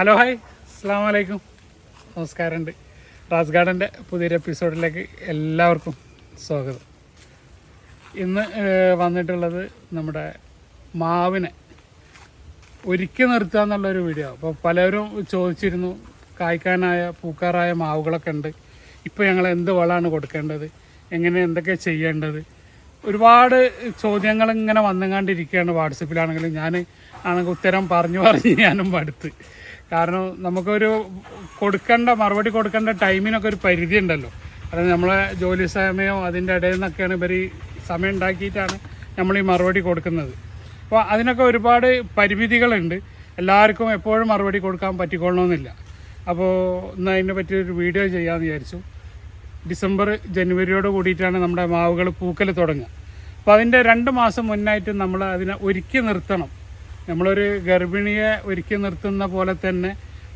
Hello hi അസ്സാം വലൈക്കും നമസ്കാരമുണ്ട്. റാസ് ഗാർഡന്റെ പുതിയൊരു എപ്പിസോഡിലേക്ക് എല്ലാവർക്കും സ്വാഗതം. ഇന്ന് വന്നിട്ടുള്ളത് നമ്മുടെ മാവിനെ ഒരുക്കി നിർത്തുക എന്നുള്ളൊരു വീഡിയോ അപ്പോൾ പലരും ചോദിച്ചിരുന്നു കായ്ക്കാനായ പൂക്കാറായ മാവുകളൊക്കെ ഉണ്ട്. ഇപ്പോൾ ഞങ്ങൾ എന്ത് വളമാണ് കൊടുക്കേണ്ടത്? എങ്ങനെ എന്തൊക്കെ ചെയ്യേണ്ടത്? ഒരുപാട് ചോദ്യങ്ങൾ ഇങ്ങനെ വന്നുകൊണ്ടിരിക്കുകയാണ് വാട്സപ്പിലാണെങ്കിലും ഞാൻ ആണെങ്കിൽ ഉത്തരം പറഞ്ഞു പറഞ്ഞ് ഞാനും മടുത്ത്. കാരണം നമുക്കൊരു കൊടുക്കേണ്ട മറുപടി കൊടുക്കേണ്ട ടൈമിനൊക്കെ ഒരു പരിധി ഉണ്ടല്ലോ അത് നമ്മളെ ജോലി സമയമോ അതിന്റെ ഇടയിൽ നിന്നൊക്കെയാണ് ഇവർ സമയം ഉണ്ടാക്കിയിട്ടാണ് നമ്മൾ ഈ മറുപടി കൊടുക്കുന്നത്. അപ്പോൾ അതിനൊക്കെ ഒരുപാട് പരിമിതികളുണ്ട്. എല്ലാവർക്കും എപ്പോഴും മറുപടി കൊടുക്കാൻ പറ്റിക്കൊള്ളണമെന്നില്ല. അപ്പോൾ ഇന്ന് അതിനെ പറ്റിയൊരു വീഡിയോ ചെയ്യാമെന്ന് വിചാരിച്ചു. ഡിസംബർ ജനുവരിയോട് കൂടിയിട്ടാണ് നമ്മുടെ മാവുകൾ പൂക്കൽ തുടങ്ങുക. അപ്പോൾ അതിന്റെ രണ്ട് മാസം മുന്നായിട്ട് നമ്മൾ അതിനെ ഒരുക്കി നിർത്തണം. നമ്മളൊരു ഗർഭിണിയെ ഒരുക്കി നിർത്തുന്ന പോലെ തന്നെ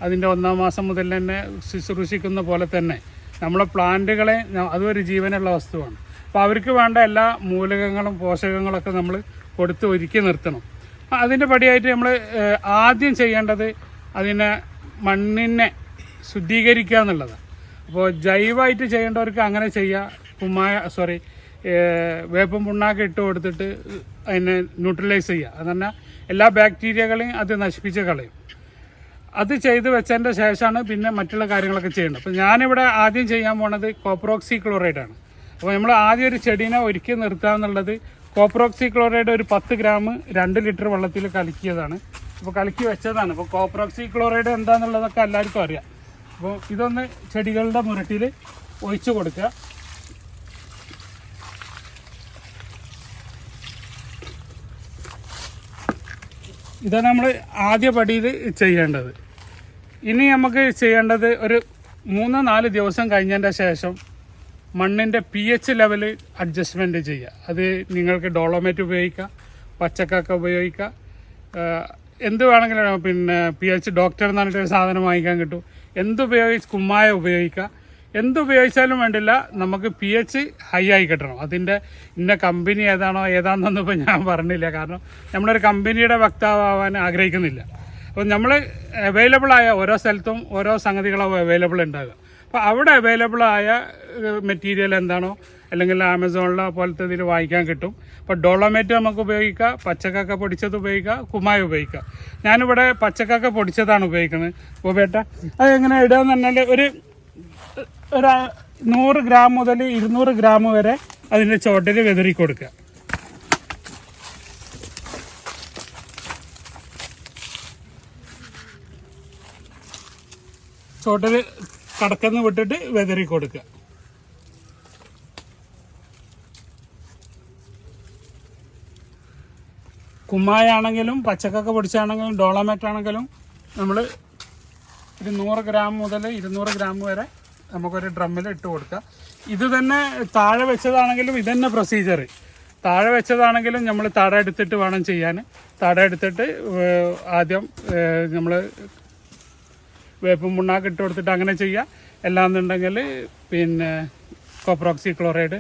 അതിന്റെ ഒന്നാം മാസം മുതൽ തന്നെ ശുശ്രൂഷിക്കുന്ന പോലെ തന്നെ നമ്മളെ പ്ലാന്റുകളെ അതൊരു ജീവനുള്ള വസ്തുവാണ്. അപ്പോൾ അവർക്ക് വേണ്ട എല്ലാ മൂലകങ്ങളും പോഷകങ്ങളൊക്കെ നമ്മൾ കൊടുത്ത് ഒരുക്കി നിർത്തണം. അതിന്റെ പടിയായിട്ട് നമ്മൾ ആദ്യം ചെയ്യേണ്ടത് അതിനെ മണ്ണിനെ ശുദ്ധീകരിക്കുക എന്നുള്ളതാണ്. അപ്പോൾ ജൈവമായിട്ട് ചെയ്യേണ്ടവർക്ക് അങ്ങനെ ചെയ്യുക കുമ്മായ സോറി വേപ്പം പുണ്ണാക്ക് ഇട്ട് കൊടുത്തിട്ട് അതിനെ ന്യൂട്രലൈസ് ചെയ്യുക അത് പറഞ്ഞാൽ എല്ലാ ബാക്ടീരിയകളെയും അത് നശിപ്പിച്ച് കളയും. അത് ചെയ്ത് വെച്ചതിന്റെ ശേഷമാണ് പിന്നെ മറ്റുള്ള കാര്യങ്ങളൊക്കെ ചെയ്യേണ്ടത് അപ്പോൾ ഞാനിവിടെ ആദ്യം ചെയ്യാൻ പോണത് കോപ്രോക്സി ക്ലോറൈഡ് ആണ് അപ്പോൾ നമ്മൾ ആദ്യം ഒരു ചെടീനെ ഒരുക്കി നിർത്തുക എന്നുള്ളത് കോപ്രോക്സി ക്ലോറൈഡ് ഒരു പത്ത് ഗ്രാം രണ്ട് ലിറ്റർ വെള്ളത്തിൽ കലക്കിയതാണ്. അപ്പോൾ കലക്കി വെച്ചതാണ്. അപ്പോൾ കോപ്രോക്സി ക്ലോറൈഡ് എന്താണെന്നുള്ളതൊക്കെ എല്ലാവർക്കും അറിയാം. അപ്പോൾ ഇതൊന്ന് ചെടികളുടെ മുരട്ടിൽ ഒഴിച്ചു കൊടുക്കുക. ഇതാണ് നമ്മൾ ആദ്യ പടിയിൽ ചെയ്യേണ്ടത്. ഇനി നമുക്ക് ചെയ്യേണ്ടത് ഒരു മൂന്ന് നാല് ദിവസം കഴിഞ്ഞതിന്റെ ശേഷം മണ്ണിന്റെ പി എച്ച് ലെവൽ അഡ്ജസ്റ്റ്മെന്റ് ചെയ്യുക. അത് നിങ്ങൾക്ക് ഡോളോമേറ്റ് ഉപയോഗിക്കാം പച്ചക്കൊക്കെ ഉപയോഗിക്കുക എന്ത് വേണമെങ്കിലും പിന്നെ പി എച്ച് ഡോക്ടർ എന്ന് പറഞ്ഞിട്ടൊരു സാധനം വാങ്ങിക്കാൻ കിട്ടും. എന്തുപയോഗിച്ച് കുമ്മായ ഉപയോഗിക്കുക എന്ത് ഉപയോഗിച്ചാലും വേണ്ടില്ല നമുക്ക് പി എച്ച് ഹൈ ആയി കിട്ടണം. അതിന്റെ ഇന്ന കമ്പനി ഏതാണോ ഏതാണെന്നൊന്നും ഇപ്പോൾ ഞാൻ പറഞ്ഞില്ല. കാരണം നമ്മളൊരു കമ്പനിയുടെ വക്താവാൻ ആഗ്രഹിക്കുന്നില്ല. അപ്പോൾ നമ്മൾ അവൈലബിൾ ആയ ഓരോ സ്ഥലത്തും ഓരോ സംഗതികളും അവൈലബിൾ ഉണ്ടാകുക അപ്പോൾ അവിടെ അവൈലബിൾ ആയ മെറ്റീരിയൽ എന്താണോ അല്ലെങ്കിൽ ആമസോണിലോ പോലത്തെ ഇതിൽ വാങ്ങിക്കാൻ കിട്ടും. അപ്പോൾ ഡോളോമേറ്റ് നമുക്ക് ഉപയോഗിക്കാം പച്ചക്കൊക്കെ പൊടിച്ചത് ഉപയോഗിക്കാം കുമായ ഉപയോഗിക്കാം. ഞാനിവിടെ പച്ചക്കൊക്കെ പൊടിച്ചതാണ് ഉപയോഗിക്കുന്നത്. ഉപേട്ട അത് എങ്ങനെ ഇടുക എന്ന് പറഞ്ഞാൽ ഒരു ഒരു നൂറ് ഗ്രാം മുതൽ ഇരുന്നൂറ് ഗ്രാം വരെ അതിന്റെ ചോട്ടിൽ വെതറി കൊടുക്കുക ചോട്ടിൽ കടക്കുന്ന വിട്ടിട്ട് വെതറി കൊടുക്കുക കുമ്മായാണെങ്കിലും പച്ചക്കൊക്കെ പൊടിച്ചാണെങ്കിലും ഡോളമേറ്റ് ആണെങ്കിലും നമ്മൾ ഒരു നൂറ് ഗ്രാം മുതൽ ഇരുന്നൂറ് ഗ്രാം വരെ നമുക്കൊരു ഡ്രമ്മിൽ ഇട്ട് കൊടുക്കുക ഇത് തന്നെ താഴെ വെച്ചതാണെങ്കിലും ഇതന്നെ തന്നെ പ്രൊസീജിയർ താഴെ വെച്ചതാണെങ്കിലും നമ്മൾ തട എടുത്തിട്ട് വേണം ചെയ്യാൻ. തട എടുത്തിട്ട് ആദ്യം നമ്മൾ വേപ്പും മുണ്ണാക്ക് ഇട്ട് കൊടുത്തിട്ട് അങ്ങനെ ചെയ്യാം. അല്ലാന്നുണ്ടെങ്കിൽ പിന്നെ കോപ്രോക്സി ക്ലോറൈഡ്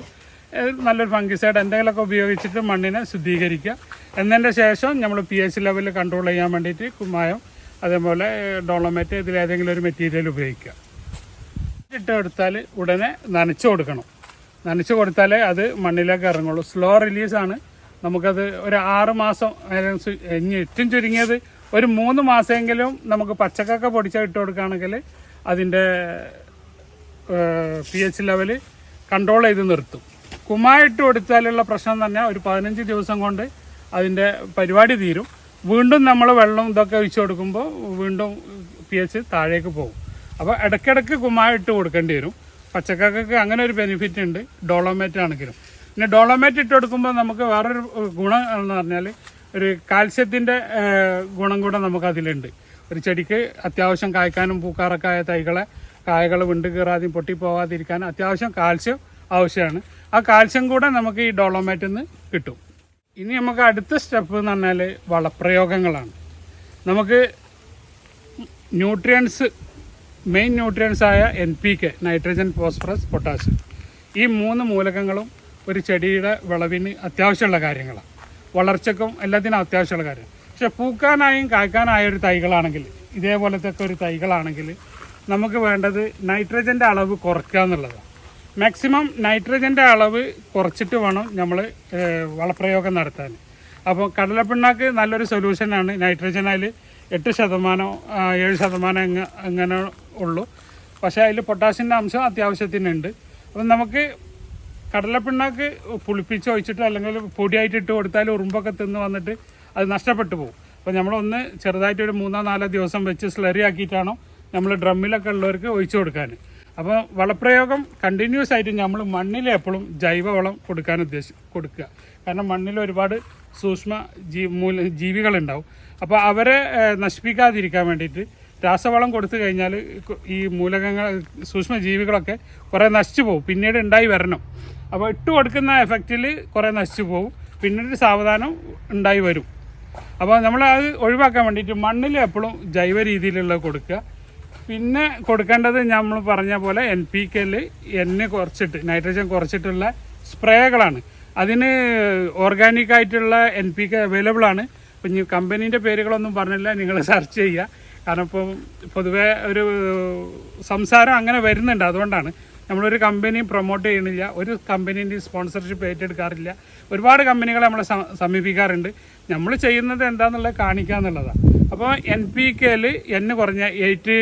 നല്ലൊരു ഫംഗിസൈഡ് എന്തെങ്കിലുമൊക്കെ ഉപയോഗിച്ചിട്ട് മണ്ണിനെ ശുദ്ധീകരിക്കുക എന്നതിന്റെ ശേഷം നമ്മൾ പി എച്ച് ലെവൽ കൺട്രോൾ ചെയ്യാൻ വേണ്ടിയിട്ട് കുമ്മായം അതേപോലെ ഡോളമേറ്റ് ഇതിലേതെങ്കിലും ഒരു മെറ്റീരിയൽ ഉപയോഗിക്കുക ഇട്ട് കൊടുത്താൽ ഉടനെ നനച്ചു കൊടുക്കണം. നനച്ചു കൊടുത്താലേ അത് മണ്ണിലേക്ക് ഇറങ്ങുള്ളൂ. സ്ലോ റിലീസാണ് നമുക്കത് ഒരു ആറ് മാസം അല്ലെങ്കിൽ ഏറ്റവും ചുരുങ്ങിയത് ഒരു മൂന്ന് മാസമെങ്കിലും നമുക്ക് പച്ചക്കൊക്കെ പൊടിച്ച ഇട്ട് കൊടുക്കുകയാണെങ്കിൽ അതിന്റെ പി എച്ച് ലെവൽ കൺട്രോൾ ചെയ്ത് നിർത്തും. കുമായിട്ട് കൊടുത്താലുള്ള പ്രശ്നം തന്നെ ഒരു പതിനഞ്ച് ദിവസം കൊണ്ട് അതിന്റെ പരിപാടി തീരും. വീണ്ടും നമ്മൾ വെള്ളം ഇതൊക്കെ ഒഴിച്ചു കൊടുക്കുമ്പോൾ വീണ്ടും പി എച്ച് താഴേക്ക് പോകും. അപ്പോൾ ഇടയ്ക്കിടയ്ക്ക് കുമ്മായ ഇട്ട് കൊടുക്കേണ്ടി വരും. പച്ചക്കക്കൊക്കെ അങ്ങനെ ഒരു ബെനിഫിറ്റ് ഉണ്ട്. ഡോളോമേറ്റ് ആണെങ്കിലും. പിന്നെ ഡോളോമേറ്റ് ഇട്ട് കൊടുക്കുമ്പോൾ നമുക്ക് വേറൊരു ഗുണം എന്ന് പറഞ്ഞാൽ ഒരു കാൽസ്യത്തിന്റെ ഗുണം കൂടെ നമുക്ക് അതിലുണ്ട്. ഒരു ചെടിക്ക് അത്യാവശ്യം കായ്ക്കാനും പൂക്കാറൊക്കെ ആയ തൈകളെ കായകൾ വിണ്ട് കീറാതെയും പൊട്ടിപ്പോവാതിരിക്കാനും അത്യാവശ്യം കാൽസ്യം ആവശ്യമാണ്. ആ കാൽസ്യം കൂടെ നമുക്ക് ഈ ഡോളോമേറ്റിൽ നിന്ന് കിട്ടും. ഇനി നമുക്ക് അടുത്ത സ്റ്റെപ്പ് എന്ന് പറഞ്ഞാൽ വളപ്രയോഗങ്ങളാണ്. നമുക്ക് ന്യൂട്രിയൻസ് മെയിൻ ന്യൂട്രിയൻസ് ആയ N P K nitrogen phosphorus potassium ഈ മൂന്ന് മൂലകങ്ങളും ഒരു ചെടിയുടെ വിളവിന് അത്യാവശ്യമുള്ള കാര്യങ്ങളാണ്. വളർച്ചക്കും എല്ലാത്തിനും അത്യാവശ്യമുള്ള കാര്യം. പക്ഷെ പൂക്കാനായും കായ്ക്കാനായ ഒരു തൈകളാണെങ്കിൽ ഇതേപോലത്തെ ഒക്കെ ഒരു തൈകളാണെങ്കിൽ നമുക്ക് വേണ്ടത് നൈട്രജന്റെ അളവ് കുറയ്ക്കുക എന്നുള്ളതാണ്. മാക്സിമം നൈട്രജന്റെ അളവ് കുറച്ചിട്ട് വേണം നമ്മൾ വളപ്രയോഗം നടത്താൻ. അപ്പോൾ കടലപ്പിണ്ണാക്ക് നല്ലൊരു സൊല്യൂഷനാണ് നൈട്രജൻ അതിൽ എട്ട് ശതമാനം ഏഴ് ശതമാനം അങ്ങനെ ഉള്ളൂ. പക്ഷേ അതിൽ പൊട്ടാസ്യന്റെ അംശം അത്യാവശ്യത്തിനുണ്ട്. അപ്പം നമുക്ക് കടലപ്പിണ്ണാക്ക് പുളിപ്പിച്ച് ഒഴിച്ചിട്ട് അല്ലെങ്കിൽ പൊടിയായിട്ട് ഇട്ട് കൊടുത്താൽ ഉറുമ്പൊക്കെ തിന്ന് വന്നിട്ട് അത് നഷ്ടപ്പെട്ടു പോകും. അപ്പോൾ നമ്മളൊന്ന് ചെറുതായിട്ട് ഒരു മൂന്നോ നാലോ ദിവസം വെച്ച് സ്ലറി ആക്കിയിട്ടാണോ നമ്മൾ ഡ്രമ്മിലൊക്കെ ഉള്ളവർക്ക് ഒഴിച്ചു കൊടുക്കാൻ. അപ്പോൾ വളപ്രയോഗം കണ്ടിന്യൂസ് ആയിട്ട് നമ്മൾ മണ്ണിൽ എപ്പോഴും ജൈവവളം കൊടുക്കാൻ ഉദ്ദേശി കൊടുക്കുക. കാരണം മണ്ണിൽ ഒരുപാട് സൂക്ഷ്മ ജീ മൂല ജീവികളുണ്ടാവും. അപ്പോൾ അവരെ നശിപ്പിക്കാതിരിക്കാൻ വേണ്ടിയിട്ട് രാസവളം കൊടുത്തു കഴിഞ്ഞാൽ ഈ മൂലകങ്ങൾ സൂക്ഷ്മ ജീവികളൊക്കെ കുറേ നശിച്ചു പോകും. പിന്നീട് ഉണ്ടായി വരണം. അപ്പോൾ ഇട്ട് കൊടുക്കുന്ന എഫക്റ്റിൽ കുറേ നശിച്ചു പോകും. പിന്നീട് സാവധാനം ഉണ്ടായി വരും. അപ്പോൾ നമ്മൾ അത് ഒഴിവാക്കാൻ വേണ്ടിയിട്ട് മണ്ണിൽ എപ്പോഴും ജൈവ രീതിയിലുള്ള കൊടുക്കുക. പിന്നെ കൊടുക്കേണ്ടത് നമ്മൾ പറഞ്ഞ പോലെ എൻ പി കെൽ എന്നെ കുറച്ചിട്ട് നൈട്രജൻ കുറച്ചിട്ടുള്ള സ്പ്രേകളാണ്. അതിന് ഓർഗാനിക് ആയിട്ടുള്ള എൻ പി കെ അവൈലബിൾ ആണ്. ഇപ്പം കമ്പനീന്റെ പേരുകളൊന്നും പറഞ്ഞില്ല. നിങ്ങൾ സെർച്ച് ചെയ്യുക. കാരണം ഇപ്പം പൊതുവേ ഒരു സംസാരം അങ്ങനെ വരുന്നുണ്ട്. അതുകൊണ്ടാണ് നമ്മളൊരു കമ്പനി പ്രൊമോട്ട് ചെയ്യണില്ല ഒരു കമ്പനീന്റെ സ്പോൺസർഷിപ്പ് ഏറ്റെടുക്കാറില്ല. ഒരുപാട് കമ്പനികളെ നമ്മളെ സമീപിക്കാറുണ്ട്. നമ്മൾ ചെയ്യുന്നത് എന്താണെന്നുള്ളത് കാണിക്കുക എന്നുള്ളതാണ് അപ്പോൾ എൻ പി കെയിൽ എൻ കുറഞ്ഞ എയ്റ്റ്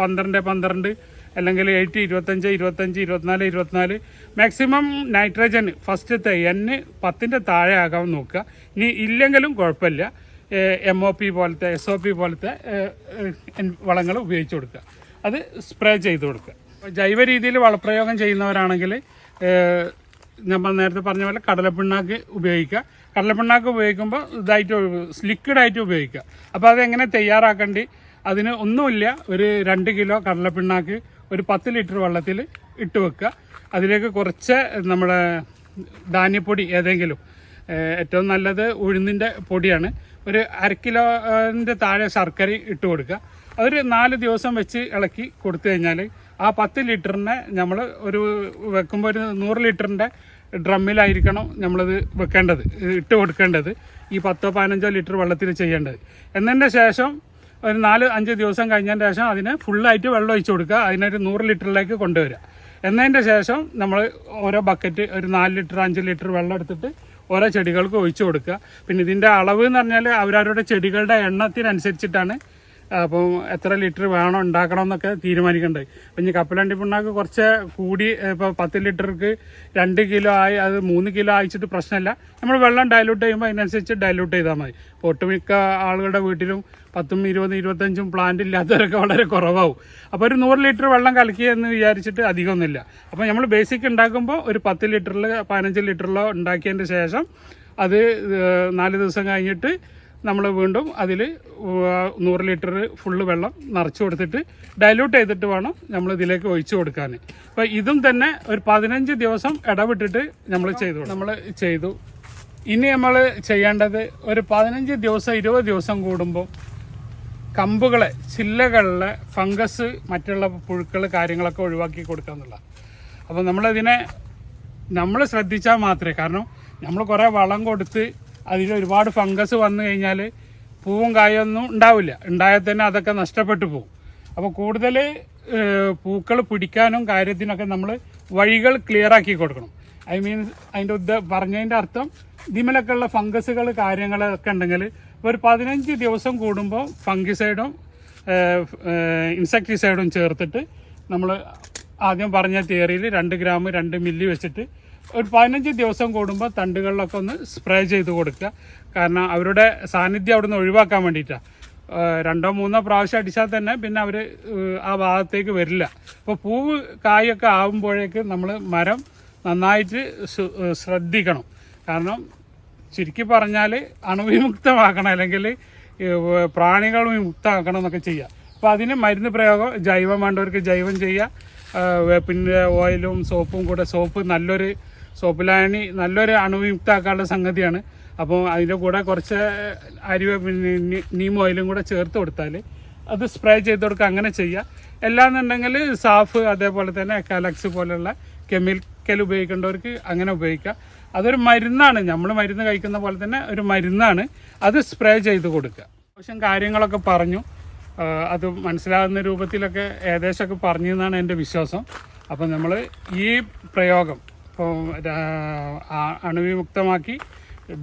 പന്ത്രണ്ട് പന്ത്രണ്ട് അല്ലെങ്കിൽ എയ്റ്റ് ഇരുപത്തഞ്ച് ഇരുപത്തഞ്ച് ഇരുപത്തിനാല് ഇരുപത്തിനാല്. മാക്സിമം നൈട്രജൻ ഫസ്റ്റത്തെ എന് പത്തിന്റെ താഴെ ആകാൻ നോക്കുക. ഇനി ഇല്ലെങ്കിലും കുഴപ്പമില്ല. എം ഒ പി പോലത്തെ എസ് ഒ പി പോലത്തെ വളങ്ങൾ ഉപയോഗിച്ച് കൊടുക്കുക. അത് സ്പ്രേ ചെയ്ത് കൊടുക്കുക. ജൈവ രീതിയിൽ വളപ്രയോഗം ചെയ്യുന്നവരാണെങ്കിൽ നമ്മൾ നേരത്തെ പറഞ്ഞ പോലെ കടലപ്പിണ്ണാക്ക് ഉപയോഗിക്കുക. കടലപ്പിണ്ണാക്ക് ഉപയോഗിക്കുമ്പോൾ ഇതായിട്ട് ലിക്വിഡായിട്ട് ഉപയോഗിക്കുക. അപ്പോൾ അതെങ്ങനെ തയ്യാറാക്കേണ്ടി? അതിന് ഒന്നുമില്ല. ഒരു രണ്ട് കിലോ കടലപ്പിണ്ണാക്ക് ഒരു പത്ത് ലിറ്റർ വെള്ളത്തിൽ ഇട്ട് വെക്കുക. അതിലേക്ക് കുറച്ച് നമ്മുടെ ധാന്യപ്പൊടി ഏതെങ്കിലും ഏറ്റവും നല്ലത് ഉഴുന്നിന്റെ പൊടിയാണ്. ഒരു അര കിലോന്റെ താഴെ ശർക്കര ഇട്ട് കൊടുക്കുക. അതൊരു നാല് ദിവസം വെച്ച് ഇളക്കി കൊടുത്തു കഴിഞ്ഞാൽ ആ പത്ത് ലിറ്ററിനെ നമ്മൾ ഒരു വെക്കുമ്പോൾ ഒരു നൂറ് ലിറ്ററിന്റെ ഡ്രമ്മിലായിരിക്കണം നമ്മളത് വെക്കേണ്ടത് ഇട്ട് കൊടുക്കേണ്ടത് ഈ പത്തോ പതിനഞ്ചോ ലിറ്റർ വെള്ളത്തിൽ ചെയ്യേണ്ടത്. എന്നതിന്റെ ശേഷം ഒരു നാല് അഞ്ച് ദിവസം കഴിഞ്ഞതിന് ശേഷം അതിന് ഫുള്ളായിട്ട് വെള്ളം ഒഴിച്ചു കൊടുക്കുക. അതിനൊരു നൂറ് ലിറ്ററിലേക്ക് കൊണ്ടുവരിക. എന്നതിന്റെ ശേഷം നമ്മൾ ഓരോ ബക്കറ്റ് ഒരു നാല് ലിറ്റർ അഞ്ച് ലിറ്റർ വെള്ളം എടുത്തിട്ട് ഓരോ ചെടികൾക്ക് ഒഴിച്ചു കൊടുക്കുക. പിന്നെ ഇതിന്റെ അളവ് എന്ന് പറഞ്ഞാൽ അവരവരുടെ ചെടികളുടെ എണ്ണത്തിനനുസരിച്ചിട്ടാണ് അപ്പം എത്ര ലിറ്റർ വേണം ഉണ്ടാക്കണം എന്നൊക്കെ തീരുമാനിക്കേണ്ടത് അപ്പം ഇനി കപ്പലണ്ടി പിണ്ണാക്ക് കുറച്ച് കൂടി ഇപ്പോൾ പത്ത് ലിറ്റർക്ക് രണ്ട് കിലോ ആയി അത് മൂന്ന് കിലോ ആയിച്ചിട്ട് പ്രശ്നമില്ല. നമ്മൾ വെള്ളം ഡയലൂട്ട് ചെയ്യുമ്പോൾ അതിനനുസരിച്ച് ഡയലൂട്ട് ചെയ്താൽ മതി. ഇപ്പോൾ ഒട്ടുമിക്ക ആളുകളുടെ വീട്ടിലും പത്തും ഇരുപതും ഇരുപത്തഞ്ചും പ്ലാന്റ് ഇല്ലാത്തവരൊക്കെ വളരെ കുറവാകും അപ്പോൾ ഒരു നൂറ് ലിറ്റർ വെള്ളം കലക്കി എന്ന് വിചാരിച്ചിട്ട് അധികമൊന്നുമില്ല. അപ്പോൾ നമ്മൾ ബേസിക് ഉണ്ടാക്കുമ്പോൾ ഒരു പത്ത് ലിറ്ററിൽ പതിനഞ്ച് ലിറ്ററിലോ ഉണ്ടാക്കിയതിന്റെ ശേഷം അത് നാല് ദിവസം കഴിഞ്ഞിട്ട് നമ്മൾ വീണ്ടും അതിൽ നൂറ് ലിറ്റർ ഫുള്ള് വെള്ളം നിറച്ച് കൊടുത്തിട്ട് ഡൈല്യൂട്ട് ചെയ്തിട്ട് വേണം നമ്മൾ ഇതിലേക്ക് ഒഴിച്ചു കൊടുക്കാൻ. അപ്പോൾ ഇതും തന്നെ ഒരു പതിനഞ്ച് ദിവസം ഇടവിട്ടിട്ട് നമ്മൾ ചെയ്തു. നമ്മൾ ചെയ്തു. ഇനി നമ്മൾ ചെയ്യേണ്ടത് ഒരു പതിനഞ്ച് ദിവസം ഇരുപത് ദിവസം കൂടുമ്പോൾ കമ്പുകളെ ചില്ലകളിലെ ഫംഗസ് മറ്റുള്ള പുഴുക്കൾ കാര്യങ്ങളൊക്കെ ഒഴിവാക്കി കൊടുക്കുക എന്നുള്ള അപ്പോൾ നമ്മളതിനെ നമ്മൾ ശ്രദ്ധിച്ചാൽ മാത്രമേ കാരണം നമ്മൾ കുറേ വളം കൊടുത്ത് അതിൽ ഒരുപാട് ഫംഗസ് വന്നു കഴിഞ്ഞാൽ പൂവും കായൊന്നും ഉണ്ടാവില്ല. ഉണ്ടായാൽ തന്നെ അതൊക്കെ നഷ്ടപ്പെട്ടു പോകും. അപ്പോൾ കൂടുതൽ പൂക്കൾ പിടിക്കാനും കാര്യത്തിനൊക്കെ നമ്മൾ വഴികൾ ക്ലിയർ ആക്കി കൊടുക്കണം. ഐ മീൻ അതിന്റെ ഉദ്ദ പറഞ്ഞതിന്റെ അർത്ഥം ഇതിമലൊക്കെ ഉള്ള ഫംഗസുകൾ കാര്യങ്ങളൊക്കെ ഉണ്ടെങ്കിൽ ഒരു പതിനഞ്ച് ദിവസം കൂടുമ്പോൾ ഫംഗിസൈഡും ഇൻസെക്ടിസൈഡും ചേർത്തിട്ട് നമ്മൾ ആദ്യം പറഞ്ഞ തിയറിയിൽ രണ്ട് ഗ്രാം രണ്ട് മില്ലി വെച്ചിട്ട് ഒരു പതിനഞ്ച് ദിവസം കൂടുമ്പോൾ തണ്ടുകളിലൊക്കെ ഒന്ന് സ്പ്രേ ചെയ്ത് കൊടുക്കുക. കാരണം അവരുടെ സാന്നിധ്യം അവിടെ നിന്ന് ഒഴിവാക്കാൻ വേണ്ടിയിട്ടാണ് രണ്ടോ മൂന്നോ പ്രാവശ്യം അടിച്ചാൽ തന്നെ പിന്നെ അവർ ആ ഭാഗത്തേക്ക് വരില്ല. അപ്പോൾ പൂവ് കായൊക്കെ ആകുമ്പോഴേക്ക് നമ്മൾ മരം നന്നായിട്ട് ശ്രദ്ധിക്കണം. കാരണം ചുരുക്കി പറഞ്ഞാൽ അണുവിമുക്തമാക്കണം അല്ലെങ്കിൽ പ്രാണികൾ വിമുക്തമാക്കണം എന്നൊക്കെ ചെയ്യുക അപ്പോൾ അതിന് മരുന്ന് പ്രയോഗം ജൈവം വേണ്ടവർക്ക് ജൈവം ചെയ്യുക പിന്നെ ഓയിലും സോപ്പും കൂടെ സോപ്പ് നല്ലൊരു സോപ്പ് ലായനി നല്ലൊരു അണുവിമുക്താക്കാനുള്ള സംഗതിയാണ്. അപ്പോൾ അതിന്റെ കൂടെ കുറച്ച് പിന്നെ നീം ഓയിലും കൂടെ ചേർത്ത് കൊടുത്താൽ അത് സ്പ്രേ ചെയ്ത് കൊടുക്കുക അങ്ങനെ ചെയ്യുക എല്ലാന്നുണ്ടെങ്കിൽ സാഫ് അതേപോലെ തന്നെ കാലക്സ് പോലെയുള്ള കെമിക്കൽ ഉപയോഗിക്കേണ്ടവർക്ക് അങ്ങനെ ഉപയോഗിക്കുക അതൊരു മരുന്നാണ്. നമ്മൾ മരുന്ന് കഴിക്കുന്ന പോലെ തന്നെ ഒരു മരുന്നാണ്. അത് സ്പ്രേ ചെയ്ത് കൊടുക്കുക. ആവശ്യം കാര്യങ്ങളൊക്കെ പറഞ്ഞു. അത് മനസ്സിലാകുന്ന രൂപത്തിലൊക്കെ ഏകദേശമൊക്കെ പറഞ്ഞു എന്നാണ് എന്റെ വിശ്വാസം. അപ്പം നമ്മൾ ഈ പ്രയോഗം അണുവിമുക്തമാക്കി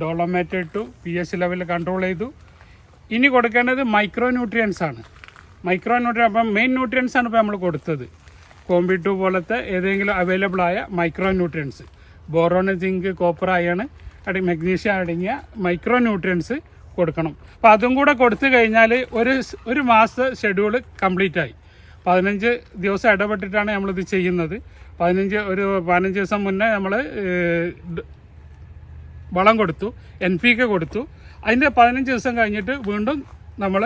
ഡോളോമേറ്റ് ഇട്ടു പി എസ് ലെവലിൽ കൺട്രോൾ ചെയ്തു. ഇനി കൊടുക്കേണ്ടത് മൈക്രോ ന്യൂട്രിയൻസ് ആണ്. മൈക്രോ ന്യൂട്രിയൻ അപ്പം മെയിൻ ന്യൂട്രിയൻസ് ആണ് ഇപ്പോൾ നമ്മൾ കൊടുത്തത്. കോമ്പി ടു പോലത്തെ ഏതെങ്കിലും അവൈലബിൾ ആയ micro nutrients boron zinc copper iron magnesium അടങ്ങിയ മൈക്രോ ന്യൂട്രിയൻസ് കൊടുക്കണം. അപ്പോൾ അതും കൂടെ കൊടുത്തു കഴിഞ്ഞാൽ ഒരു ഒരു മാസത്തെ ഷെഡ്യൂൾ കംപ്ലീറ്റ് ആയി. പതിനഞ്ച് ദിവസം ഇടപെട്ടിട്ടാണ് നമ്മളിത് ചെയ്യുന്നത്. പതിനഞ്ച് ഒരു പതിനഞ്ച് ദിവസം മുന്നേ നമ്മൾ വളം കൊടുത്തു എൻ പി കെ കൊടുത്തു. അതിന്റെ പതിനഞ്ച് ദിവസം കഴിഞ്ഞിട്ട് വീണ്ടും നമ്മൾ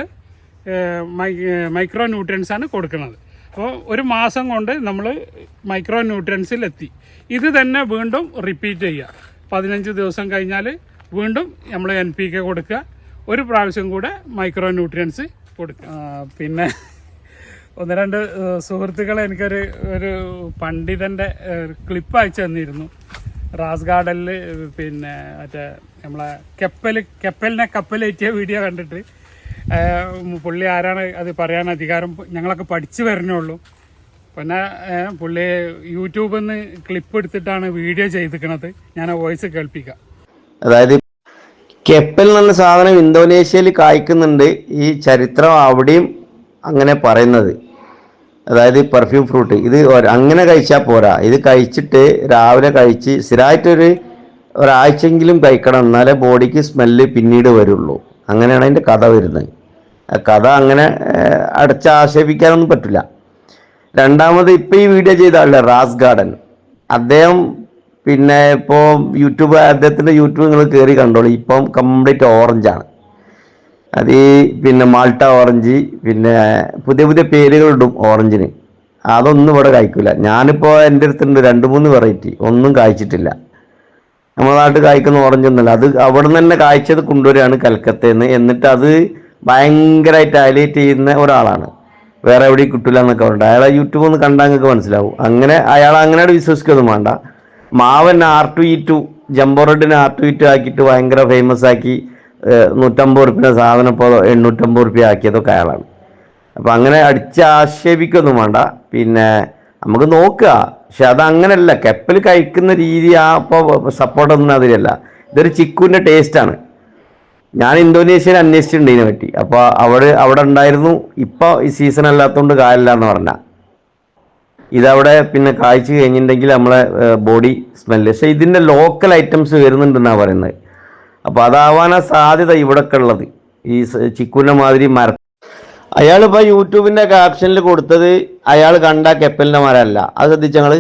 മൈക്രോ ന്യൂട്രിയൻസ് ആണ് കൊടുക്കുന്നത്. അപ്പോൾ ഒരു മാസം കൊണ്ട് നമ്മൾ മൈക്രോ ന്യൂട്രിയൻസിലെത്തി ഇത് തന്നെ വീണ്ടും റിപ്പീറ്റ് ചെയ്യുക. പതിനഞ്ച് ദിവസം കഴിഞ്ഞാൽ വീണ്ടും നമ്മൾ എൻ പി കെ കൊടുക്കുക. ഒരു പ്രാവശ്യം കൂടെ മൈക്രോ ന്യൂട്രിയൻസ് കൊടുക്കുക പിന്നെ ഒന്ന് രണ്ട് സുഹൃത്തുക്കളെ എനിക്കൊരു ഒരു പണ്ഡിതന്റെ ക്ലിപ്പ് അയച്ചു തന്നിരുന്നു. റാസ് ഗാർഡനിൽ പിന്നെ മറ്റേ നമ്മളെ കെപ്പൽ കെപ്പലിനെ കപ്പലേറ്റിയ വീഡിയോ കണ്ടിട്ട്. പുള്ളി ആരാണ് അത് പറയാൻ അധികാരം ഞങ്ങളൊക്കെ പഠിച്ചു വരണുള്ളൂ പിന്നെ പുള്ളി യൂട്യൂബിൽ നിന്ന് ക്ലിപ്പ് എടുത്തിട്ടാണ് വീഡിയോ ചെയ്തിരിക്കണത് ഞാൻ വോയിസ് കേൾപ്പിക്കാം. അതായത് കെപ്പൽ എന്നുള്ള സാധനം ഇന്തോനേഷ്യയിൽ കായ്ക്കുന്നുണ്ട്. ഈ ചരിത്രം അവിടെയും അങ്ങനെ പറയുന്നത്. അതായത് ഈ പെർഫ്യൂം ഫ്രൂട്ട് ഇത് അങ്ങനെ കഴിച്ചാൽ പോരാ. ഇത് കഴിച്ചിട്ട് രാവിലെ കഴിച്ച് സ്ഥിരമായിട്ടൊരു ഒരാഴ്ചയെങ്കിലും കഴിക്കണം. എന്നാലേ ബോഡിക്ക് സ്മെല്ല് പിന്നീട് വരുള്ളൂ. അങ്ങനെയാണ് അതിന്റെ കഥ വരുന്നത്. കഥ അങ്ങനെ അടച്ച് ആക്ഷേപിക്കാനൊന്നും പറ്റില്ല. രണ്ടാമത് ഇപ്പം ഈ വീഡിയോ ചെയ്ത ആളല്ലേ റാസ് ഗാർഡൻ അദ്ദേഹം പിന്നെ ഇപ്പോൾ യൂട്യൂബ് അദ്ദേഹത്തിന്റെ യൂട്യൂബ് നിങ്ങൾ കയറി കണ്ടോളൂ. ഇപ്പം കംപ്ലീറ്റ് ഓറഞ്ചാണ് അത് പിന്നെ മാൾട്ട ഓറഞ്ച് പിന്നെ പുതിയ പുതിയ പേരുകൾ ഇടും ഓറഞ്ചിന്. അതൊന്നും ഇവിടെ കായ്ക്കില്ല ഞാനിപ്പോൾ എന്റെ അടുത്തുണ്ട് രണ്ട് മൂന്ന് വെറൈറ്റി. ഒന്നും കായ്ച്ചിട്ടില്ല. നമ്മുടെ നാട്ടിൽ കായ്ക്കുന്ന ഓറഞ്ച് ഒന്നുമല്ല അത് അവിടെ നിന്ന് തന്നെ കായ്ച്ചത് കൊണ്ടുവരികയാണ് കൽക്കത്തയിൽ നിന്ന് എന്നിട്ട് അത് ഭയങ്കരമായിട്ട് ഹൈലൈറ്റ് ചെയ്യുന്ന ഒരാളാണ്. വേറെ എവിടെയും കിട്ടില്ല എന്നൊക്കെ പറഞ്ഞു അയാളെ യൂട്യൂബ് ഒന്ന് കണ്ടാൽ നിങ്ങൾക്ക് മനസ്സിലാവും. അങ്ങനെ അയാൾ അങ്ങനെയാണ് വിശ്വസിക്കൊന്നും വേണ്ട. മാവൻ R two E two jumbo റെഡിനെ R two E two ആക്കിയിട്ട് ഭയങ്കര ഫേമസ് ആക്കി നൂറ്റമ്പത് റുപ്യ സാധനം ഇപ്പോൾ എണ്ണൂറ്റമ്പത് റുപ്യ ആക്കിയതൊക്കെ അയാളാണ് അപ്പം അങ്ങനെ അടിച്ച് ആക്ഷേപിക്കൊന്നും വേണ്ട. പിന്നെ നമുക്ക് നോക്കുക. പക്ഷെ അത് അങ്ങനെയല്ല കപ്പൽ കഴിക്കുന്ന രീതി ആ ഇപ്പോൾ സപ്പോർട്ടൊന്നും അതിലല്ല. ഇതൊരു ചിക്കുവിന്റെ ടേസ്റ്റാണ് ഞാൻ ഇന്തോനേഷ്യയിൽ അന്വേഷിച്ചിട്ടുണ്ട് ഇതിനെ പറ്റി. അപ്പോൾ അവിടെ അവിടെ ഉണ്ടായിരുന്നു. ഇപ്പോൾ ഈ സീസൺ അല്ലാത്തതുകൊണ്ട് കാലില്ല എന്ന് പറഞ്ഞ. ഇതവിടെ പിന്നെ കായ്ച്ചു കഴിഞ്ഞിട്ടുണ്ടെങ്കിൽ നമ്മളെ ബോഡി സ്മെല്ല് പക്ഷേ ഇതിന്റെ ലോക്കൽ ഐറ്റംസ് വരുന്നുണ്ടെന്നാണ് പറയുന്നത്. അപ്പോൾ അതാവാനാ സാധ്യത ഇവിടൊക്കെ ഉള്ളത് ഈ ചിക്കുവിന്റെ മാതിരി മര അയാളിപ്പോൾ യൂട്യൂബിന്റെ ക്യാപ്ഷനിൽ കൊടുത്തത് അയാൾ കണ്ട കെപ്പലിന്റെ മരമല്ല അത് ശ്രദ്ധിച്ചങ്ങൾ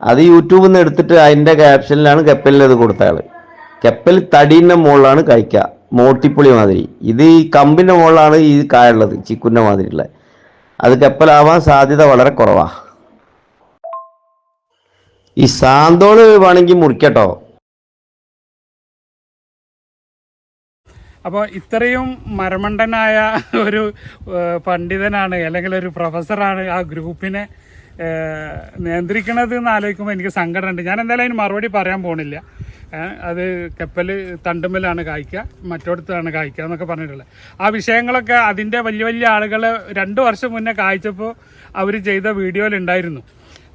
അത് യൂട്യൂബിൽ നിന്ന് എടുത്തിട്ട് അതിന്റെ ക്യാപ്ഷനിലാണ് കെപ്പലിനത് കൊടുത്ത ആൾ കെപ്പൽ തടീന്റെ മുകളിലാണ് കഴിക്കുക മോട്ടിപ്പുളി മാതിരി. ഇത് ഈ കമ്പിന്റെ മുകളിലാണ് ഈ കായുള്ളത് ചിക്കുന്റെ മാതിരിയുള്ള അത് കെപ്പലാവാൻ സാധ്യത വളരെ കുറവാണ് ഈ സാന്തോൾ വേണമെങ്കിൽ മുറിക്കട്ടോ. അപ്പോൾ ഇത്രയും മരമണ്ടനായ ഒരു പണ്ഡിതനാണ് അല്ലെങ്കിൽ ഒരു പ്രൊഫസറാണ് ആ ഗ്രൂപ്പിനെ നിയന്ത്രിക്കണത് എന്ന് ആലോചിക്കുമ്പോൾ എനിക്ക് സങ്കടമുണ്ട്. ഞാൻ എന്തായാലും അതിന് മറുപടി പറയാൻ പോണില്ല. അത് കപ്പൽ തണ്ടുമ്മലാണ് കായ്ക്കുക മറ്റോടത്താണ് കായ്ക്കുക എന്നൊക്കെ പറഞ്ഞിട്ടുള്ളത്. ആ വിഷയങ്ങളൊക്കെ അതിന്റെ വലിയ വലിയ ആളുകൾ രണ്ട് വർഷം മുന്നേ കായ്ച്ചപ്പോൾ അവർ ചെയ്ത വീഡിയോയിലുണ്ടായിരുന്നു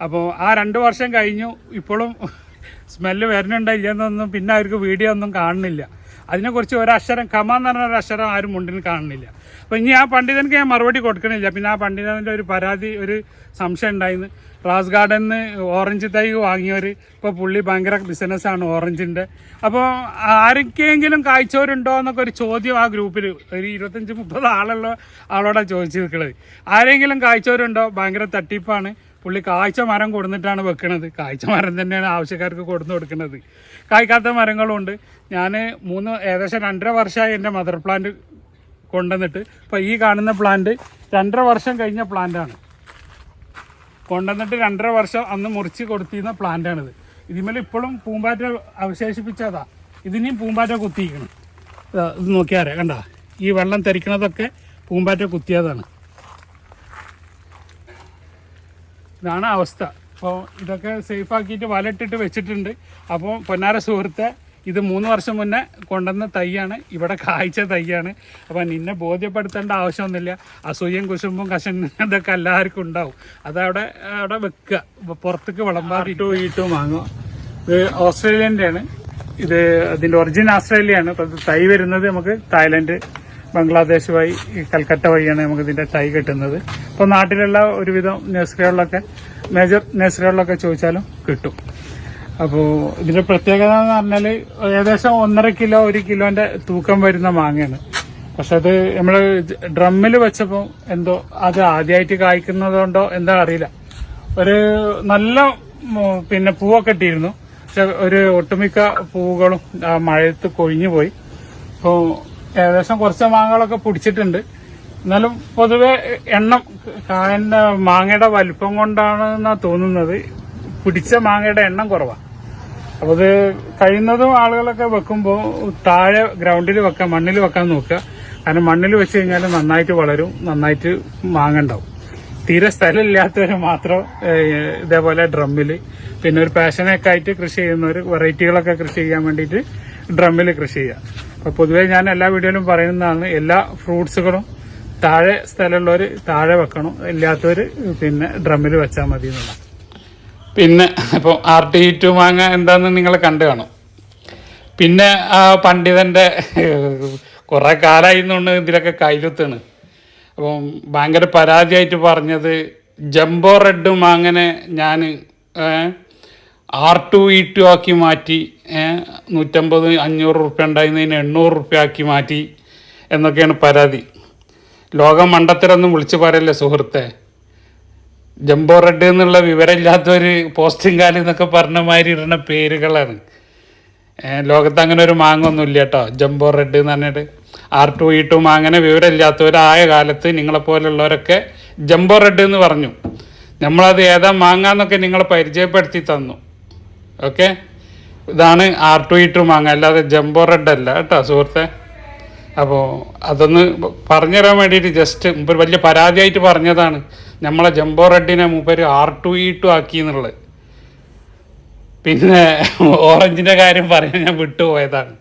അപ്പോൾ ആ രണ്ട് വർഷം കഴിഞ്ഞു. ഇപ്പോഴും സ്മെല്ല് വരുന്നുണ്ടോ ഇല്ലെന്നൊന്നും പിന്നെ അവർക്ക് വീഡിയോ ഒന്നും കാണുന്നില്ല. അതിനെക്കുറിച്ച് ഒരക്ഷരം കമ എന്ന് പറഞ്ഞ ഒരു അക്ഷരം ആരും മുണ്ടിന് കാണുന്നില്ല. അപ്പോൾ ഇനി ആ പണ്ഡിതനക്ക് ഞാൻ മറുപടി കൊടുക്കണില്ല. പിന്നെ ആ പണ്ഡിതന്റെ ഒരു പരാതി ഒരു സംശയം ഉണ്ടായിരുന്നു. റാസ് ഗാർഡനിന്ന് ഓറഞ്ച് തൈ വാങ്ങിയവർ ഇപ്പോൾ പുള്ളി ഭയങ്കര ബിസിനസ്സാണ് ഓറഞ്ചിന്റെ അപ്പോൾ ആരൊക്കെയെങ്കിലും കായ്ച്ചവരുണ്ടോ എന്നൊക്കെ ഒരു ചോദ്യം ആ ഗ്രൂപ്പിൽ ഒരു ഇരുപത്തഞ്ച് മുപ്പത് ആളുള്ള ആളോടാണ് ചോദിച്ചു നിൽക്കുന്നത് ആരെങ്കിലും കായ്ച്ചവരുണ്ടോ ഭയങ്കര തട്ടിപ്പാണ്. പുള്ളി കാഴ്ച മരം കൊടുന്നിട്ടാണ് വെക്കണത്. കാഴ്ച മരം തന്നെയാണ് ആവശ്യക്കാർക്ക് കൊടുന്നു കൊടുക്കുന്നത്. കായ്ക്കാത്ത മരങ്ങളുണ്ട്. ഞാൻ മൂന്ന് ഏകദേശം രണ്ടര വർഷമായി എന്റെ മദർ പ്ലാന്റ് കൊണ്ടുവന്നിട്ട്. ഇപ്പോൾ ഈ കാണുന്ന പ്ലാന്റ് രണ്ടര വർഷം കഴിഞ്ഞ പ്ലാന്റാണ് കൊണ്ടുവന്നിട്ട് രണ്ടര വർഷം അന്ന് മുറിച്ച് കൊടുത്തിരുന്ന പ്ലാന്റാണിത് ഇതിന്മേൽ ഇപ്പോഴും പൂമ്പാറ്റ അവശേഷിപ്പിച്ചതാ. ഇതിനെയും പൂമ്പാറ്റ കുത്തിയിരിക്കണം. ഇത് നോക്കിയാറേ കണ്ട? ഈ വെള്ളം തെറിക്കണതൊക്കെ പൂമ്പാറ്റ കുത്തിയതാണ്. ഇതാണ് അവസ്ഥ. അപ്പോൾ ഇതൊക്കെ സേഫ് ആക്കിയിട്ട് വലട്ടിട്ട് വെച്ചിട്ടുണ്ട്. അപ്പോൾ പൊന്നാര സുഹൃത്തെ ഇത് മൂന്ന് വർഷം മുന്നേ കൊണ്ടുവന്ന തൈയാണ്. ഇവിടെ കായ്ച്ച തൈയാണ്. അപ്പം നിന്നെ ബോധ്യപ്പെടുത്തേണ്ട ആവശ്യമൊന്നുമില്ല. അസൂയം കുശുമ്പും കശൻ ഇതൊക്കെ എല്ലാവർക്കും ഉണ്ടാവും. അതവിടെ അവിടെ വെക്കുക. പുറത്തേക്ക് വിളമ്പാറിട്ടു ഈട്ടു വാങ്ങുക. ഇത് ഓസ്ട്രേലിയന്റെ ആണ് ഇത് അതിന്റെ ഒറിജിൻ ഓസ്ട്രേലിയയാണ് അപ്പം ഇത് തൈ വരുന്നത് നമുക്ക് തായ്ലൻഡ് ബംഗ്ലാദേശ് വഴി കൽക്കട്ട വഴിയാണ് നമുക്ക് ഇതിന്റെ തൈ കിട്ടുന്നത്. ഇപ്പോൾ നാട്ടിലുള്ള ഒരുവിധം നഴ്സറികളിലൊക്കെ മേജർ നഴ്സറികളിലൊക്കെ ചോദിച്ചാലും കിട്ടും. അപ്പോൾ ഇതിന്റെ പ്രത്യേകത എന്ന് പറഞ്ഞാൽ ഏകദേശം ഒന്നര കിലോ ഒരു കിലോന്റെ തൂക്കം വരുന്ന മാങ്ങയാണ്. പക്ഷെ അത് നമ്മൾ ഡ്രമ്മിൽ വെച്ചപ്പോൾ എന്തോ അത് ആദ്യമായിട്ട് കായ്ക്കുന്നതുകൊണ്ടോ എന്താ അറിയില്ല. ഒരു നല്ല പിന്നെ പൂവൊക്കെ ഇട്ടിരുന്നു. പക്ഷെ ഒരു ഒട്ടുമിക്ക പൂവുകളും മഴയത്ത് കൊഴിഞ്ഞു പോയി അപ്പോൾ ഏകദേശം കുറച്ച് മാങ്ങകളൊക്കെ പിടിച്ചിട്ടുണ്ട്. എന്നാലും പൊതുവെ എണ്ണം കായന്റെ മാങ്ങയുടെ വലിപ്പം കൊണ്ടാണെന്നാ തോന്നുന്നത്. പിടിച്ച മാങ്ങയുടെ എണ്ണം കുറവാണ് അപ്പോൾ അത് കഴിയുന്നതും ആളുകളൊക്കെ വെക്കുമ്പോൾ താഴെ ഗ്രൗണ്ടിൽ വെക്കാൻ മണ്ണിൽ വെക്കാൻ നോക്കുക. കാരണം മണ്ണിൽ വെച്ച് കഴിഞ്ഞാൽ നന്നായിട്ട് വളരും നന്നായിട്ട് മാങ്ങ ഉണ്ടാവും. തീരെ സ്ഥലമില്ലാത്തവർ മാത്രം ഇതേപോലെ ഡ്രമ്മിൽ പിന്നെ ഒരു പാഷനൊക്കെ ആയിട്ട് കൃഷി ചെയ്യുന്നവർ വെറൈറ്റികളൊക്കെ കൃഷി ചെയ്യാൻ വേണ്ടിയിട്ട് ഡ്രമ്മിൽ കൃഷി ചെയ്യുക പൊതുവേ ഞാൻ എല്ലാ വീഡിയോയിലും പറയുന്നതാണ് എല്ലാ ഫ്രൂട്ട്സുകളും താഴെ സ്ഥലമുള്ളവർ താഴെ വെക്കണം ഇല്ലാത്തവർ പിന്നെ ഡ്രമ്മിൽ വെച്ചാൽ മതി എന്നുള്ള. പിന്നെ ഇപ്പോൾ ആർ ടി ടു മാങ്ങ എന്താന്ന് നിങ്ങൾ കണ്ടു കാണും. പിന്നെ ആ പണ്ഡിതന്റെ കുറേ കാലമായി എന്നുകൊണ്ട് ഇതിലൊക്കെ കയ്യിലുത്താണ് അപ്പം ഭയങ്കര പരാതിയായിട്ട് പറഞ്ഞത് ജംബോ റെഡ് മാങ്ങനെ ഞാൻ ആർ ടു ഇ ടു ആക്കി മാറ്റി നൂറ്റമ്പത് അഞ്ഞൂറ് റുപ്യ ഉണ്ടായിരുന്നതിന് എണ്ണൂറ് റുപ്യ ആക്കി മാറ്റി എന്നൊക്കെയാണ് പരാതി. ലോകം മണ്ടത്തരൊന്നും വിളിച്ചു പറയല്ലേ സുഹൃത്തെ? ജംബോ റെഡ് എന്നുള്ള വിവരമില്ലാത്തൊരു പോസ്റ്റും കാലം എന്നൊക്കെ പറഞ്ഞ മാതിരി ഇടുന്ന പേരുകളാണ്. ലോകത്ത് അങ്ങനെ ഒരു മാങ്ങൊന്നും ഇല്ല കേട്ടോ. ജംബോ റെഡ് എന്ന് പറഞ്ഞിട്ട് ആർ ടു ഇ ടു മാങ്ങനെ വിവരമില്ലാത്തവരായ കാലത്ത് നിങ്ങളെപ്പോലുള്ളവരൊക്കെ ജംബോ റെഡ് എന്ന് പറഞ്ഞു. നമ്മളത് ഏതാ മാങ്ങാന്നൊക്കെ നിങ്ങളെ പരിചയപ്പെടുത്തി തന്നു. ഓക്കെ? ഇതാണ് ആർ ടു ഇ ടു മാങ്ങ അല്ലാതെ ജംബോ റെഡ് അല്ല കേട്ടോ സുഹൃത്തെ. അപ്പോൾ അതൊന്ന് പറഞ്ഞു തരാൻ വേണ്ടിയിട്ട് ജസ്റ്റ് മുമ്പ് വലിയ പരാതിയായിട്ട് പറഞ്ഞതാണ്. നമ്മളെ ജംബോ റെഡിനെ മൂപ്പര് ആർ ടു ഇ ടു ആക്കി എന്നുള്ളത്. പിന്നെ ഓറഞ്ചിന്റെ കാര്യം പറയാൻ ഞാൻ വിട്ടുപോയതാണ്.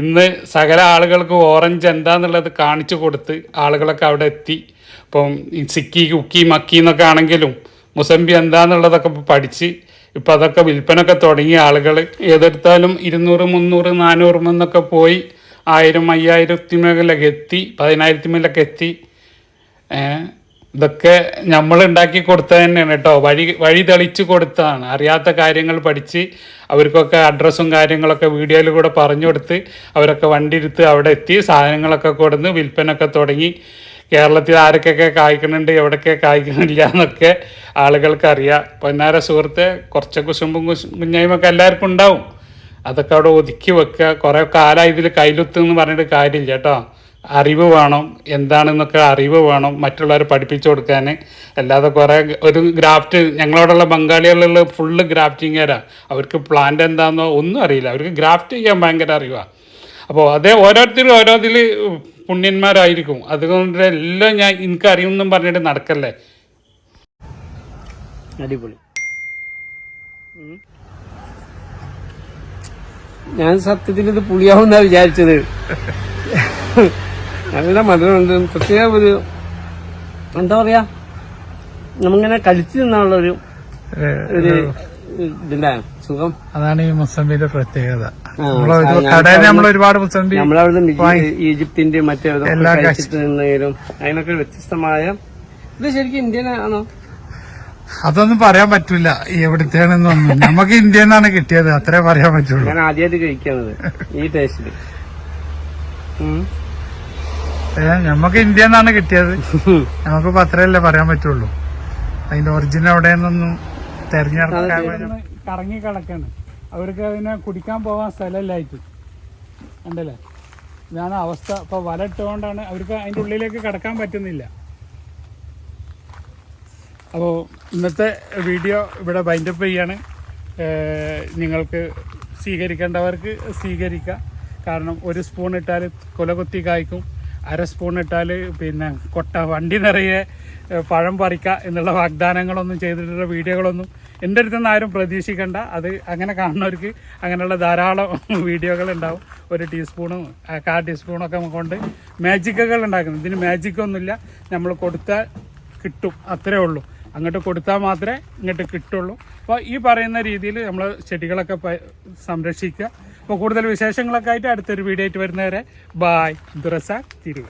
ഇന്ന് സകല ആളുകൾക്ക് ഓറഞ്ച് എന്താന്നുള്ളത് കാണിച്ചു കൊടുത്ത് ആളുകളൊക്കെ അവിടെ എത്തി. ഇപ്പം സിക്കി കുക്കി മക്കി എന്നൊക്കെ ആണെങ്കിലും മുസംബി എന്താന്നുള്ളതൊക്കെ പഠിച്ച് ഇപ്പം അതൊക്കെ വിൽപ്പനൊക്കെ തുടങ്ങിയ ആളുകൾ ഏതെടുത്താലും ഇരുന്നൂറ് മുന്നൂറ് നാനൂറ് എന്നൊക്കെ പോയി ആയിരം അയ്യായിരത്തി മേലൊക്കെ എത്തി പതിനായിരത്തി മേലൊക്കെ എത്തി. ഇതൊക്കെ നമ്മൾ ഉണ്ടാക്കി കൊടുത്തത് തന്നെയാണ് കേട്ടോ. വഴി വഴി തെളിച്ച് കൊടുത്തതാണ്. അറിയാത്ത കാര്യങ്ങൾ പഠിച്ച് അവർക്കൊക്കെ അഡ്രസ്സും കാര്യങ്ങളൊക്കെ വീഡിയോയിൽ കൂടെ പറഞ്ഞു കൊടുത്ത് അവരൊക്കെ വണ്ടി എടുത്ത് അവിടെ എത്തി സാധനങ്ങളൊക്കെ കൊടുന്ന് വിൽപ്പനൊക്കെ തുടങ്ങി. കേരളത്തിൽ ആരൊക്കെയൊക്കെ കായ്ക്കുന്നുണ്ട് എവിടെയൊക്കെ കായ്ക്കുന്നില്ല എന്നൊക്കെ ആളുകൾക്ക് അറിയാം പൊന്നാര സുഹൃത്ത് കുറച്ച് കുശുമ്പും കുശു കുഞ്ഞായ്മൊക്കെ എല്ലാവർക്കും ഉണ്ടാവും. അതൊക്കെ അവിടെ ഒതുക്കി വെക്കുക. കുറേ കാലം ഇതിൽ കയ്യിലുത്തെന്ന് പറഞ്ഞിട്ട് കാര്യമില്ല കേട്ടോ. അറിവ് വേണം. എന്താണെന്നൊക്കെ അറിവ് വേണം. മറ്റുള്ളവരെ പഠിപ്പിച്ചു കൊടുക്കാൻ. അല്ലാതെ കുറേ ഒരു ഗ്രാഫ്റ്റ് ഞങ്ങളോടുള്ള ബംഗാളികളിലുള്ള ഫുള്ള് ഗ്രാഫ്റ്റിങ്ങരാ അവർക്ക് പ്ലാന്റ് എന്താണെന്നോ ഒന്നും അറിയില്ല. അവർക്ക് ഗ്രാഫ്റ്റ് ചെയ്യാൻ ഭയങ്കര അറിവാണ് അപ്പോൾ അതേ ഓരോരുത്തരും ഓരോതിൽ പുണ്യന്മാരായിരിക്കും. അതുകൊണ്ട് എല്ലാം ഞാൻ എനിക്ക് അറിയുമെന്നും പറഞ്ഞിട്ട് നടക്കല്ലേ? അടിപൊളി. ഞാൻ സത്യത്തിൽ ഇത് പുളിയാവുന്ന വിചാരിച്ചത്. നല്ല മധുരമുണ്ട്. പ്രത്യേക ഒരു എന്താ പറയാ നമ്മിങ്ങനെ കഴിച്ചു നിന്നാനുള്ള ഒരു ഒരു ഇതിന്റെ സുഖം. അതാണ് ഈ മുസംബിന്റെ പ്രത്യേകത. കടയിൽ നമ്മൾ ഒരുപാട് മുസംബി നമ്മളവിടെ ഈജിപ്തിന്റെ മറ്റേ നിന്നെങ്കിലും അതിനൊക്കെ വ്യത്യസ്തമായ ഇത് ശരിക്കും ഇന്ത്യൻ ആണോ? അതൊന്നും പറയാൻ പറ്റൂല. എവിടുത്തെയാണെന്നൊന്നും നമുക്ക് ഇന്ത്യയിൽ നിന്നാണ് കിട്ടിയത്. അത്രേ പറയാൻ പറ്റുള്ളൂ. ഞാൻ ആദ്യമായിട്ട് കഴിക്കുന്നത് ഈ ടേസ്റ്റിൽ നമുക്ക് ഇന്ത്യയിൽ നിന്നാണ് കിട്ടിയത്. നമുക്കിപ്പോ അത്രയല്ലേ പറയാൻ പറ്റുള്ളൂ. അതിന്റെ ഒറിജിനൽ എവിടെയെന്നൊന്നും തെരഞ്ഞെടുക്കാൻ കറങ്ങി കിടക്കാണ് അവർക്ക് അതിനെ കുടിക്കാൻ പോകാൻ സ്ഥലമില്ലായിട്ട് ഉണ്ടല്ലേ ഇതാണ് അവസ്ഥ. ഇപ്പൊ വല ഇട്ടുകൊണ്ടാണ് അവർക്ക് അതിന്റെ ഉള്ളിലേക്ക് കിടക്കാൻ പറ്റുന്നില്ല. അപ്പോൾ ഇന്നത്തെ വീഡിയോ ഇവിടെ ബൈൻഡപ്പ് ചെയ്യാണ്. നിങ്ങൾക്ക് സ്വീകരിക്കേണ്ടവർക്ക് സ്വീകരിക്കാം. കാരണം ഒരു സ്പൂൺ ഇട്ടാൽ കൊലകുത്തി കായ്ക്കും. അര സ്പൂൺ ഇട്ടാൽ പിന്നെ കൊട്ട വണ്ടി നിറയെ പഴം പറിക്കുക എന്നുള്ള വാഗ്ദാനങ്ങളൊന്നും ചെയ്തിട്ടുള്ള വീഡിയോകളൊന്നും എന്റെ അടുത്ത് നിന്ന് ആരും പ്രതീക്ഷിക്കണ്ട. അത് അങ്ങനെ കാണുന്നവർക്ക് അങ്ങനെയുള്ള ധാരാളം വീഡിയോകൾ ഉണ്ടാവും. ഒരു ടീസ്പൂണും കാ ഒക്കെ കൊണ്ട് മാജിക്കുകൾ ഉണ്ടാക്കുന്നത് ഇതിന് മാജിക്കൊന്നുമില്ല നമ്മൾ കൊടുത്താൽ കിട്ടും. അത്രേ ഉള്ളൂ. അങ്ങോട്ട് കൊടുത്താൽ മാത്രമേ ഇങ്ങോട്ട് കിട്ടുള്ളൂ. അപ്പോൾ ഈ പറയുന്ന രീതിയിൽ നമ്മൾ ചെടികളൊക്കെ സംരക്ഷിക്കുക. അപ്പോൾ കൂടുതൽ വിശേഷങ്ങളൊക്കെ ആയിട്ട് അടുത്തൊരു വീഡിയോ ആയിട്ട് വരുന്നവരെ ബായ് ദുറസ തിരുവ.